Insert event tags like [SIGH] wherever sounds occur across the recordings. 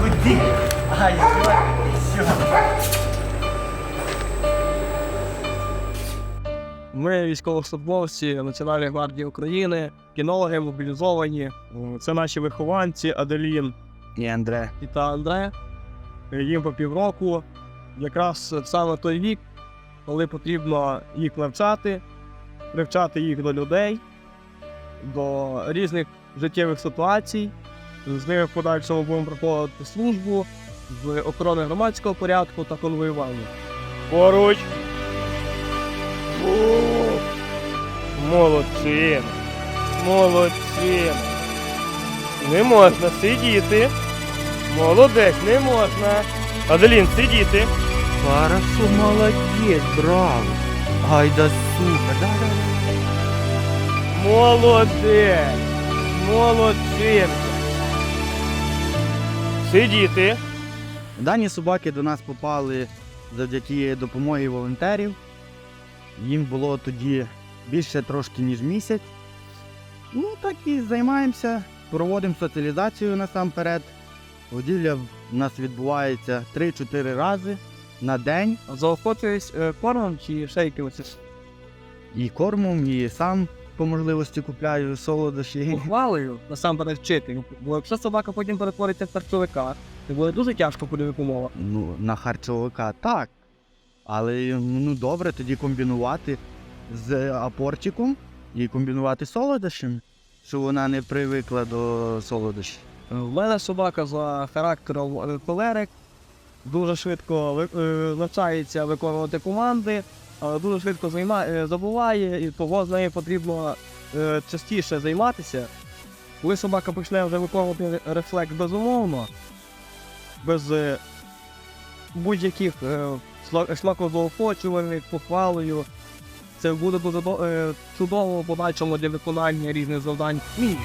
Куди? Ай? Що? Ми військовослужбовці Національної гвардії України, кінологи мобілізовані. Це наші вихованці Аделін І Андре. і та Андре. Їм по півроку. Якраз саме той вік, коли потрібно їх навчати, привчати їх до людей, до різних життєвих ситуацій. З ними в подальшому будемо проходити службу з охорони громадського порядку та конвоювання. Поруч. Молодчина. Молодчина. Не можна сидіти. Молодець, не можна. Аделін, сидіти. Хорошо, молодець, браво. Ай, да супер, да, да, да. Молодець. Молодчинка. Сидіти. Дані собаки до нас попали завдяки допомоги волонтерів. Їм було тоді більше трошки, ніж місяць. Ну, так і займаємося, проводимо соціалізацію насамперед. Годівля в нас відбувається 3-4 рази на день. Заохочуюсь е, кормом чи ще якимось І кормом, і сам по можливості купляю солодощі. [LAUGHS] ухвалою насамперед вчити. Бо якщо собака потім перетвориться в харчовика, то буде дуже тяжко буде умова. Ну, на харчовика так. Але ну добре тоді комбінувати з апортиком і комбінувати з солодощами, щоб вона не привикла до солодощів. Е, В мене собака за характером е, холерик, дуже швидко ви- е, навчається виконувати команди, дуже швидко займа, е, забуває, і того з нею потрібно е, частіше займатися. Коли собака почне вже виконувати рефлекс безумовно, без е, будь-яких е, смакозаохочувальних, похвалою, це буде дуже до- е, чудово в подальшому для виконання різних завдань. Мій.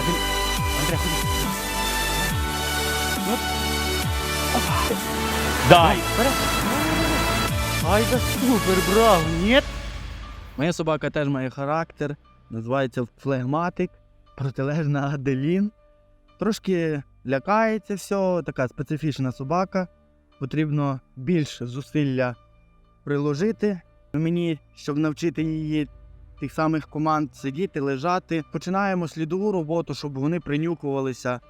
Андрей. Дай. Ай, да супер, браво. Ні? Моя собака теж має характер, називається флегматик, протилежна Аделін. Трошки лякається все, така специфічна собака. Потрібно більше зусилля приложити. Мені, щоб навчити її тих самих команд сидіти, лежати. Починаємо слідову роботу, щоб вони принюкувалися.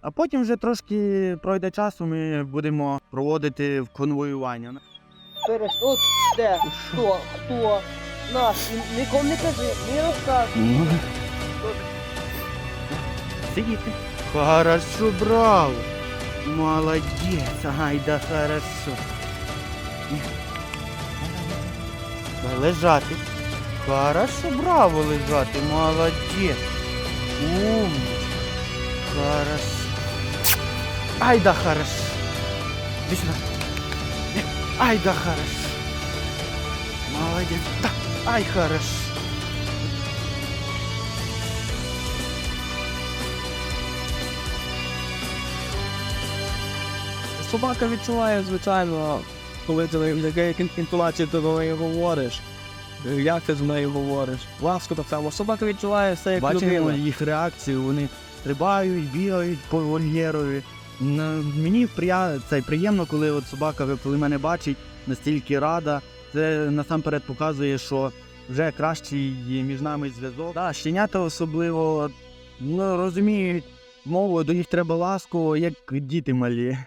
А потім вже трошки пройде часу, ми будемо проводити в конвоювання. Переш, от де, хто, хто, наш, і нікому не кажи, не розказуй. Сидите. Хорошо, браво. Молодец. Ай, да хорошо. Лежати. Хорошо, браво лежати. Молодець. Умничка. Хорошо. Ай, да хорошо. Сюда. Ай, да хорошо. Молодец. Да. Ай, хорошо. Собака відчуває, звичайно, коли ти в якій інтонації ти до неї говориш, як ти з нею говориш. Ласку так само. Собака відчуває все як Бачимо людина. їх реакцію, вони стрибають, бігають по вольєрові. Мені прия... це приємно, коли от собака, коли мене бачить, настільки рада. Це насамперед показує, що вже кращий між нами зв'язок. Да, щенята особливо ну, розуміють мову, до них треба ласку, як діти малі.